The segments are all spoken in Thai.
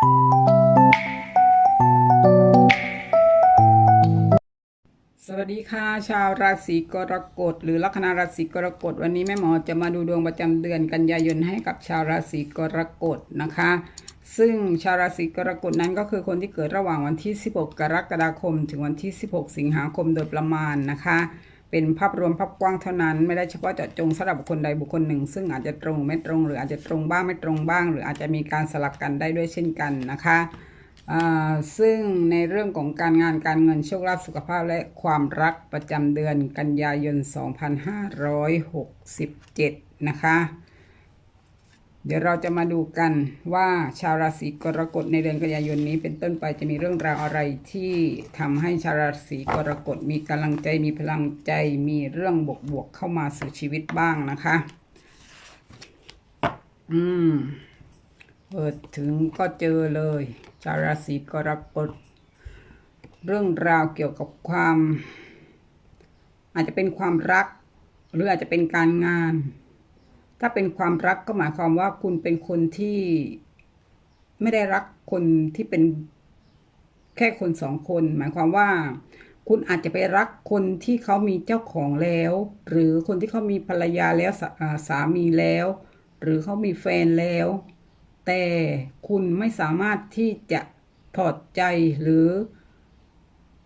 สวัสดีค่ะ ชาวราศีกรกฎหรือลัคนาราศีกรกฎวันนี้แม่หมอจะมาดูดวงประจำเดือนกันยายนให้กับชาวราศีกรกฎนะคะ ซึ่งชาวราศีกรกฎนั้นก็คือคนที่เกิดระหว่างวันที่ 16 กรกฎาคม ถึงวันที่ 16 สิงหาคมโดยประมาณนะคะ เป็นภาพรวมภาพกว้างเท่านั้น ไม่ได้เฉพาะเจาะจงสำหรับบุคคลใดบุคคลหนึ่ง ซึ่งอาจจะตรงไม่ตรง หรืออาจจะตรงบ้างไม่ตรงบ้าง หรืออาจจะมีการสลับกันได้ด้วยเช่นกันนะคะซึ่งในเรื่องของการงานการเงินโชคลาภสุขภาพและความรักประจำเดือนกันยายน 2567 นะคะ เดี๋ยวเราจะมาดูกันว่าชาวราศีกรกฎในเดือนกันยายนนี้ เป็นต้นไปจะมีเรื่องราวอะไรที่ทำให้ชาวราศีกรกฎมีกำลังใจมีพลังใจมีเรื่องบวกๆเข้ามาสู่ชีวิตบ้างนะคะ อืมเปิดถึงก็เจอเลย ชาวราศีกรกฎเรื่องราวเกี่ยวกับความ อาจจะเป็นความรัก หรืออาจจะเป็นการงาน ถ้าเป็นความรักก็หมายความว่าคุณเป็นคนที่ไม่ได้รักคนที่เป็นแค่คนสองคน หมายความว่า คุณอาจจะไปรักคนที่เขามีเจ้าของแล้ว หรือคนที่เขามีภรรยาแล้วสาอ่าสามีแล้ว หรือเขามีแฟนแล้ว แต่คุณไม่สามารถที่จะถอดใจหรือ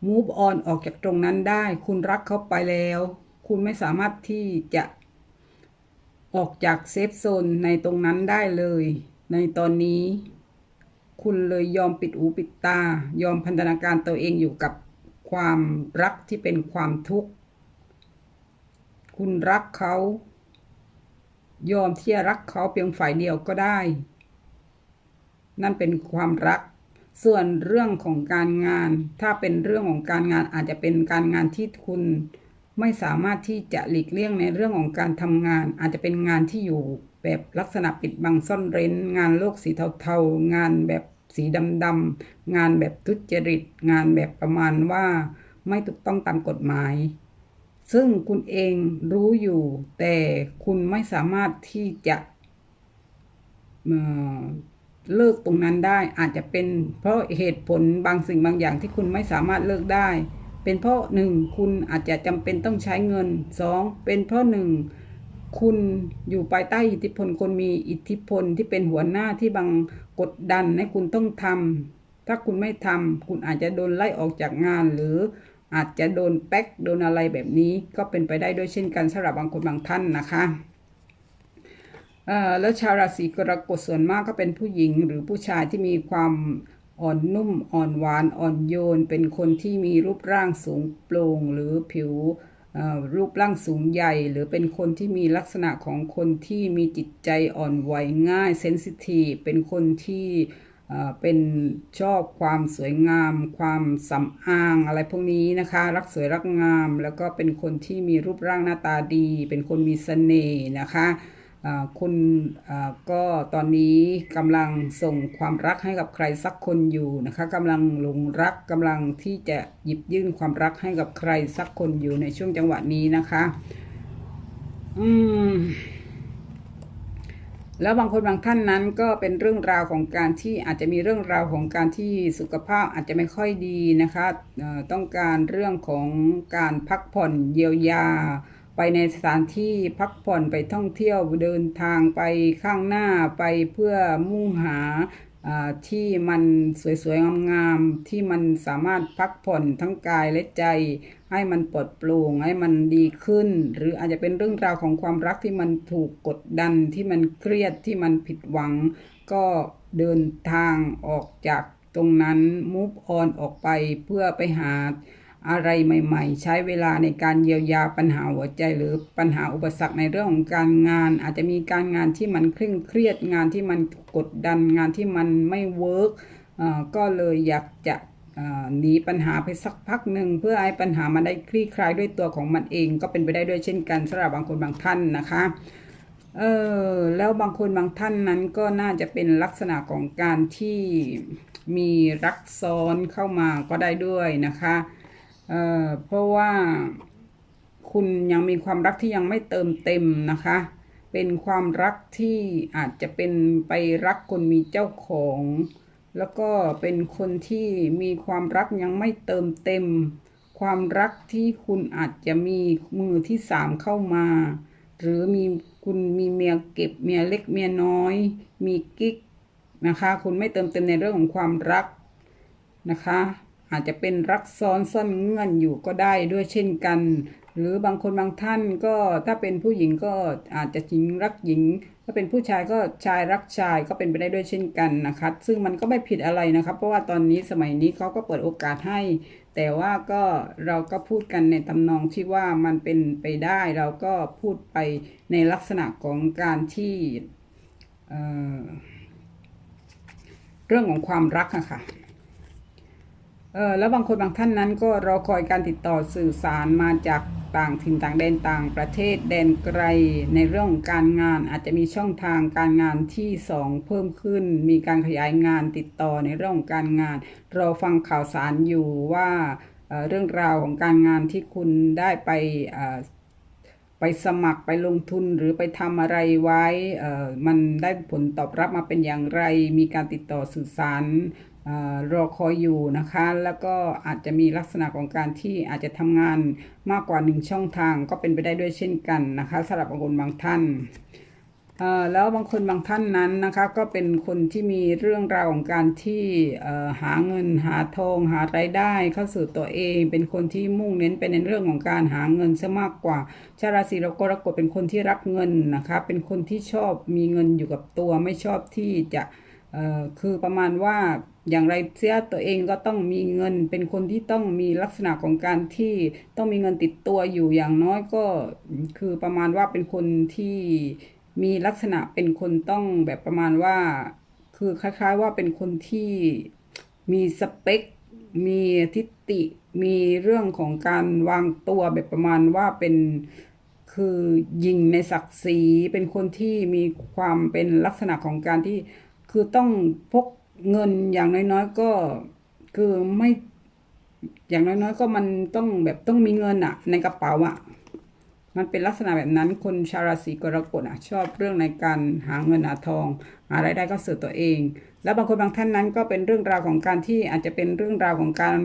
move on ออกจากตรงนั้นได้ คุณรักเขาไปแล้ว คุณไม่สามารถที่จะ ออกจากเซฟโซนในตรงนั้นได้เลย ในตอนนี้ คุณเลยยอมปิดหูปิดตา ยอมพันธนาการตัวเองอยู่กับความรักที่เป็นความทุกข์ คุณรักเขา ยอมที่จะรักเขาเพียงฝ่ายเดียวก็ได้ นั่นเป็นความรัก ส่วนเรื่องของการงาน ถ้าเป็นเรื่องของการงานอาจจะเป็นการงานที่คุณ ไม่สามารถที่จะหลีกเลี่ยงในเรื่องของการทำงาน อาจจะเป็นงานที่อยู่แบบลักษณะปิดบังซ่อนเร้น งานโลกสีเทาๆ งานแบบสีดำๆงานแบบทุจริต งานแบบประมาณว่า ไม่ถูกต้องตามกฎหมาย ซึ่งคุณเองรู้อยู่ แต่คุณไม่สามารถที่จะเลิกตรงนั้นได้อาจจะเป็นเพราะเหตุผลบางสิ่งบางอย่างที่คุณไม่สามารถเลิกได้ เป็นเพราะหนึ่งคุณอาจจะจำเป็นต้องใช้เงินสองเป็นเพราะหนึ่งคุณอยู่ภายใต้อิทธิพลคนมีอิทธิพลที่เป็นหัวหน้าที่บังกดดันให้คุณต้องทำถ้าคุณไม่ทำคุณอาจจะโดนไล่ออกจากงาน หรืออาจจะโดนแป๊กโดนอะไรแบบนี้ก็เป็นไปได้ด้วยเช่นกันสำหรับบางคนบางท่านนะคะเอ่อแล้วชาวราศีกรกฎส่วนมากก็เป็นผู้หญิงหรือผู้ชายที่มีความ อ่อนนุ่มอ่อนหวานอ่อนโยน เป็นคนที่มีรูปร่างสูงโปร่งหรือผิวรูปร่างสูงใหญ่ หรือเป็นคนที่มีลักษณะของคนที่มีจิตใจอ่อนไหวง่ายเซนซิทีฟเป็นคนที่เป็นชอบความสวยงาม ความสำอางอะไรพวกนี้นะคะ รักสวยรักงาม แล้วก็เป็นคนที่มีรูปร่างหน้าตาดี เป็นคนมีเสน่ห์นะคะ คุณก็ตอนนี้กำลังส่งความรักให้กับใครสักคนอยู่นะคะกำลังหลงรักกำลังที่จะหยิบยื่นความรักให้กับใครสักคนอยู่ในช่วงจังหวะนี้นะคะอืมแล้วบางคนบางท่านนั้นก็เป็นเรื่องราวของการที่อาจจะมีเรื่องราวของการที่สุขภาพอาจจะไม่ค่อยดีนะคะต้องการเรื่องของการพักผ่อนเยียวยา ไปในสถานที่พักผ่อนไปท่องเที่ยวเดินทางไปข้างหน้าไปเพื่อมุ่งหาที่มันสวยๆงามๆที่มันสามารถพักผ่อนทั้งกายและใจ ให้มันปลดปร่งให้มันดีขึ้น หรืออาจจะเป็นเรื่องราวของความรักที่มันถูกกดดันที่มันเครียดที่มันผิดหวัง ก็เดินทางออกจากตรงนั้น move on ออกไปเพื่อไปหา อะไรใหม่ ๆ ใช้เวลาในการเยียวยาปัญหาหัวใจ หรือปัญหาอุปสรรคในเรื่องของการงาน อาจจะมีการงานที่มันเคร่งเครียดงานที่มันกดดันงานที่มันไม่เวิร์กก็เลยอยากจะหนีปัญหาไปสักพักหนึ่งเพื่อให้ปัญหามันได้คลี่คลายด้วยตัวของมันเอง ก็เป็นไปได้ด้วยเช่นกันสำหรับบางคนบางท่านนะคะเออแล้วบางคนบางท่านนั้นก็น่าจะเป็นลักษณะของการที่มีรักซ้อนเข้ามาก็ได้ด้วยนะคะ เออเพราะว่าคุณยังมีความรักที่ยังไม่เติมเต็มนะคะ เป็นความรักที่อาจจะเป็นไปรักคนมีเจ้าของ แล้วก็เป็นคนที่มีความรักยังไม่เติมเต็ม ความรักที่คุณอาจจะมีมือที่สามเข้ามา หรือมีคุณมีเมียเก็บเมียเล็กเมียน้อย มีกิ๊กนะคะ คุณไม่เติมเต็มในเรื่องของความรักนะคะ อาจจะเป็นรักซ้อนซ่อนเงื่อนอยู่ก็ได้ด้วยเช่นกัน หรือบางคนบางท่านก็ถ้าเป็นผู้หญิงก็อาจจะหญิงรักหญิง ถ้าเป็นผู้ชายก็ชายรักชายก็เป็นไปได้ด้วยเช่นกันนะคะซึ่งมันก็ไม่ผิดอะไรนะครับเพราะว่าตอนนี้สมัยนี้เขาก็เปิดโอกาสให้ แต่ว่าก็เราก็พูดกันในตำนองที่ว่ามันเป็นไปได้ เราก็พูดไปในลักษณะของการที่เเรื่องของความรักอะค่ะ เออแล้วบางคนบางท่านนั้นก็รอคอยการติดต่อสื่อสารมาจากต่างถิ่นต่างแดนต่างประเทศแดนไกลในเรื่องการงานอาจจะมีช่องทางการงานที่สองเพิ่มขึ้น มีการขยายงานติดต่อในเรื่องการงาน รอฟังข่าวสารอยู่ว่าเเรื่องราวของการงานที่คุณได้ไปไปสมัครไปลงทุนหรือไปทำอะไรไว้มันได้ผลตอบรับมาเป็นอย่างไร มีการติดต่อสื่อสาร รอคอยอยู่นะคะ แล้วก็อาจจะมีลักษณะของการที่อาจจะทำงานมากกว่าหนึ่งช่องทางก็เป็นไปได้ด้วยเช่นกันนะคะสำหรับบางคนบางท่านแล้วบางคนบางท่านนั้นนะคะก็เป็นคนที่มีเรื่องราวของการที่หาเงินหาทองหารายได้เข้าสู่ตัวเอง เป็นคนที่มุ่งเน้นไปในเรื่องของการหาเงินซะมากกว่าชาวราศีเรก็รกฎเป็นคนที่รักเงินนะคะเป็นคนที่ชอบมีเงินอยู่กับตัวไม่ชอบที่จะ เอ่อคือประมาณว่าอย่างไรเสียตัวเองก็ต้องมีเงินเป็นคนที่ต้องมีลักษณะของการที่ต้องมีเงินติดตัวอยู่อย่างน้อยก็คือประมาณว่าเป็นคนที่มีลักษณะเป็นคนต้องแบบประมาณว่า คือคล้ายๆว่าเป็นคนที่มีสเปค มีทิฏฐิมีเรื่องของการวางตัวแบบประมาณว่าเป็นคือยิงในศักดิ์ศรีเป็นคนที่มีความเป็นลักษณะของการที่ คือต้องพกเงินอย่างน้อยๆก็คือไม่อย่างน้อยๆก็มันต้องแบบต้องมีเงินอะในกระเป๋าอะมันเป็นลักษณะแบบนั้นคนชาวราศีกรกฎอะชอบเรื่องในการหาเงินหาทองหารายได้ก็เสริมตัวเอง แล้วบางคนบางท่านนั้นก็เป็นเรื่องราวของการที่อาจจะเป็นเรื่องราวของการ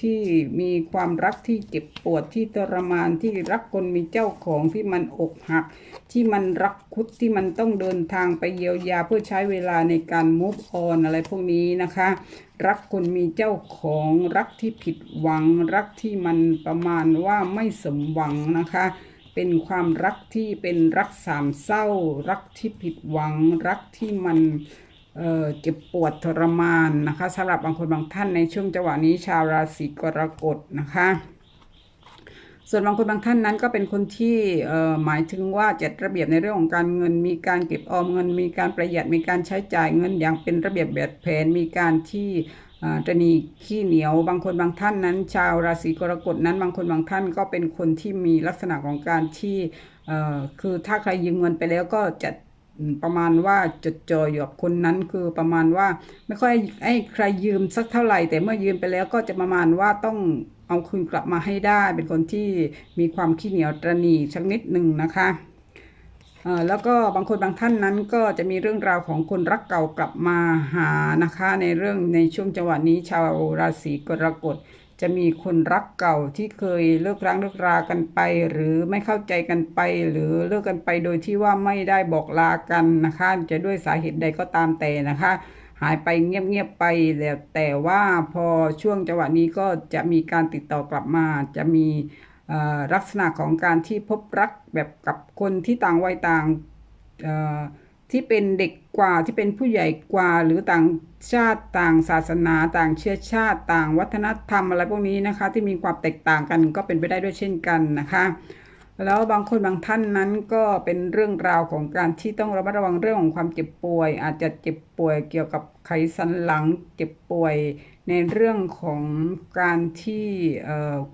ที่มีความรักที่เจ็บปวดที่ทรมานที่รักคนมีเจ้าของที่มันอกหัก ที่มันรักคุดที่มันต้องเดินทางไปเยียวยาเพื่อใช้เวลาในการ move on อะไรพวกนี้นะคะ รักคนมีเจ้าของรักที่ผิดหวัง รักที่มันประมาณว่าไม่สมหวังนะคะ เป็นความรักที่เป็นรักสามเศร้า รักที่ผิดหวัง รักที่มัน เจ็บปวดทรมานนะคะสำหรับบางคนบางท่านในช่วงจังหวะนี้ชาวราศีกรกฎนะคะ ส่วนบางคนบางท่านนั้นก็เป็นคนที่หมายถึงว่าจัดระเบียบในเรื่องของการเงิน มีการเก็บออมเงิน มีการประหยัดมีการใช้จ่ายเงินอย่างเป็นระเบียบแบบแผนมีการที่จะนีขี้เหนียวบางคนบางท่านนั้น ชาวราศีกรกฎนั้น บางคนบางท่านก็เป็นคนที่มีลักษณะของการที่คือถ้าใครยืมเงินไปแล้วก็จะ ประมาณว่าจดจ่ออยู่กับคนนั้นคือประมาณว่าไม่ค่อยให้ใครยืมสักเท่าไหร่ แต่เมื่อยืมไปแล้วก็จะประมาณว่าต้องเอาคืนกลับมาให้ได้ เป็นคนที่มีความขี้เหนียวตรนีสักนิดหนึ่งนะคะ แล้วก็บางคนบางท่านนั้นก็จะมีเรื่องราวของคนรักเก่ากลับมาหานะคะ ในเรื่องในช่วงจังหวะนี้ชาวราศีกรกฎจะมีคนรักเก่าที่เคยเลิกร้างเลิกรากันไป หรือไม่เข้าใจกันไป หรือเลิกกันไปโดยที่ว่าไม่ได้บอกลากันนะคะ จะด้วยสาเหตุใดก็ตามแต่นะคะ หายไปเงียบๆไปแล้วแต่ว่าพอช่วงจังหวะนี้ก็จะมีการติดต่อกลับมาจะมี ลักษณะของการที่พบรักแบบกับคนที่ต่างวัยต่างที่เป็นเด็กกว่าที่เป็นผู้ใหญ่กว่า หรือต่างชาติต่างศาสนา ต่างเชื้อชาติ ต่างวัฒนธรรมอะไรพวกนี้นะคะ ที่มีความแตกต่างกันก็เป็นไปได้ด้วยเช่นกันนะคะ แล้วบางคนบางท่านนั้นก็เป็นเรื่องราวของการที่ต้องระมัดระวังเรื่องของความเจ็บป่วย อาจจะเจ็บป่วยเกี่ยวกับไขสันหลังเจ็บป่วย ในเรื่องของการที่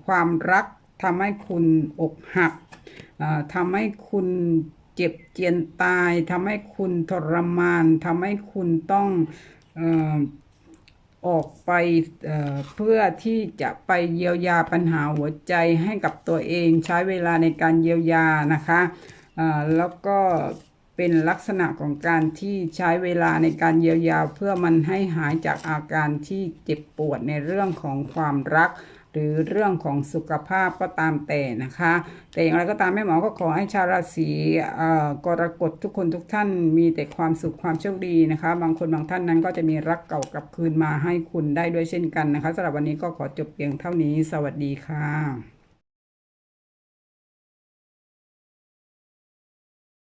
ความรัก ทำให้คุณอกหักอ่าทำให้คุณเจ็บเจียนตายทำให้คุณทรมานทำให้คุณต้องออกไปเเพื่อที่จะไปเยียวยาปัญหาหัวใจให้กับตัวเองใช้เวลาในการเยียวยานะคะแล้วก็เป็นลักษณะของการที่ใช้เวลาในการเยียวยาเพื่อมันให้หายจากอาการที่เจ็บปวดในเรื่องของความรัก หรือเรื่องของสุขภาพก็ตามแต่นะคะ แต่อย่างไรก็ตามแม่หมอก็ขอให้ชาวราศีอ่อกรกฎทุกคนทุกท่านมีแต่ความสุขความโชคดีนะคะ บางคนบางท่านนั้นก็จะมีรักเก่ากลับคืนมาให้คุณได้ด้วยเช่นกันนะคะสำหรับวันนี้ก็ขอจบเพียงเท่านี้ สวัสดีค่ะ